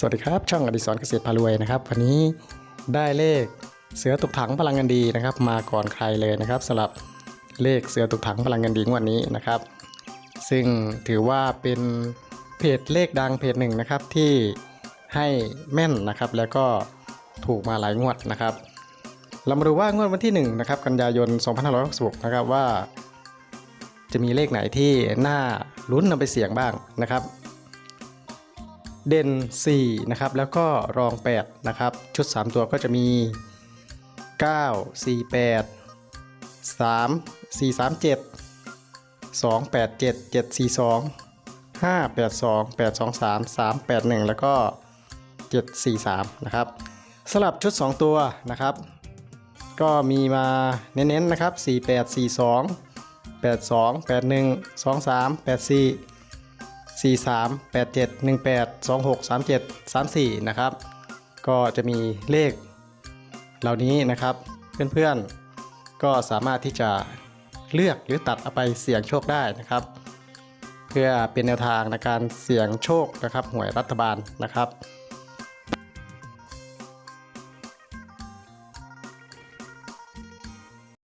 สวัสดีครับ ช่องอดิศรเกษตรพารวยนะครับ วันนี้ได้เลขเสือตกถังพลังงานดีนะครับ มาก่อนใครเลยนะครับสำหรับเลขเสือตกถังพลังงานดีงวดนี้นะครับ ซึ่งถือว่าเป็นเพจเลขดังเพจหนึ่งนะครับที่ให้แม่นนะครับ แล้วก็ถูกมาหลายงวดนะครับ เรามาดูว่างวดวันที่1นะครับกันยายน 2566นะครับว่า จะมีเลขไหนที่น่าลุ้นนำไปเสี่ยงบ้างนะครับ เด่น4นะครับแล้วก็รอง8นะครับชุด 3 ตัวก็จะมี 9 4 8 3 4 3 7 2 8 7 7 4 2 5 8 2 8 2 3 3 8 1 แล้วก็ 7 4 3นะครับสลับชุด 2 ตัวนะครับ ก็มีมาเน้นๆนะครับ 4 8 4 2 8 2 8 1 2 3 8 4 4 3 8 7 1 8 2 6 3 7 3 4 นะครับ ก็จะมีเลขเหล่านี้นะครับ เพื่อนๆ ก็สามารถที่จะเลือกหรือตัดเอาไปเสี่ยงโชคได้นะครับ เพื่อเป็นแนวทางในการเสี่ยงโชคนะครับหวยรัฐบาลนะครับ